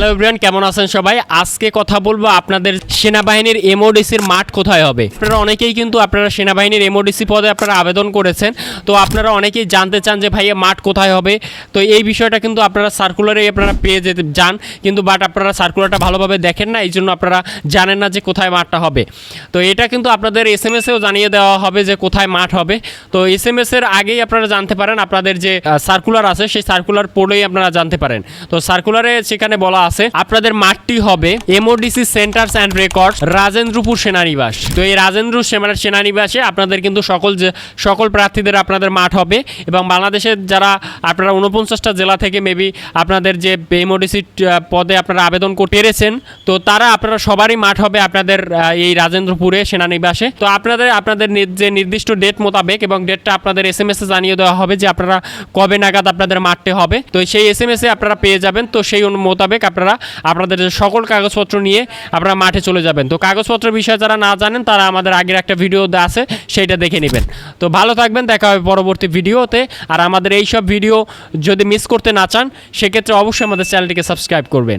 Hello everyone কেমন আছেন সবাই? আজকে কথা বলব আপনাদের সেনাবাহিনীর এমওডিসির মাঠ কোথায় হবে? আপনারা অনেকেই কিন্তু আপনারা সেনাবাহিনীর এমওডিসি পদে আপনারা আবেদন করেছেন। তো আপনারা অনেকেই জানতে চান যে ভাইয়া মাঠ কোথায় হবে? তো এই বিষয়টা কিন্তু আপনারা সার্কুলারে আপনারা পেয়ে যেতে যান। কিন্তু বাট আপনারা সার্কুলারটা ভালোভাবে দেখেন না এই জন্য আপনারা জানেন না যে কোথায় মাঠটা হবে। তো এটা কিন্তু আপনাদের এস এম এসেও জানিয়ে দেওয়া হবে যে কোথায় মাঠ হবে। তো এস এম এসের আগেই আপনারা জানতে পারেন, আপনাদের যে সার্কুলার আছে, সেই সার্কুলার পড়েই আপনারা জানতে পারেন। তো সার্কুলারে সেখানে বলা আছে। আপনাদের মাঠটি হবে MODC centres and record Rajendrapur সেনানিবাস। তো এই রাজেন্দ্র সেনা- সেনানিবাসে আপনাদের কিন্তু সকল সকল প্রার্থীদের আপনাদের মাঠ হবে এবং বাংলাদেশের যারা আপনারা উনপঞ্চাশটা জেলা থেকে মেবি আপনাদের যে এমওডিসি পদে আপনারা আবেদন পেরেছেন, তো তারা আপনারা সবারই মাঠ হবে আপনাদের এই রাজেন্দ্রপুরে সেনানিবাসে। তো আপনাদের আপনাদের যে নির্দিষ্ট ডেট মোতাবেক এবং ডেটটা আপনাদের এস এম এস জানিয়ে দেওয়া হবে যে আপনারা কবে নাগাদ আপনাদের মাঠটি হবে। তো সেই এস এম এস আপনারা পেয়ে যাবেন। তো সেই মোতাবেক আপনারা আপনাদের সকল কাগজপত্র নিয়ে আপনারা মাঠে চলে যাবেন। তো কাগজপত্র বিষয়ে যারা না জানেন, তারা আমাদের আগের একটা ভিডিও আছে, সেইটা দেখে নেবেন। তো ভালো থাকবেন, দেখা হবে পরবর্তী ভিডিওতে। আর আমাদের এই সব ভিডিও যদি মিস করতে না চান, সেক্ষেত্রে অবশ্যই আমাদের চ্যানেলটিকে সাবস্ক্রাইব করবেন।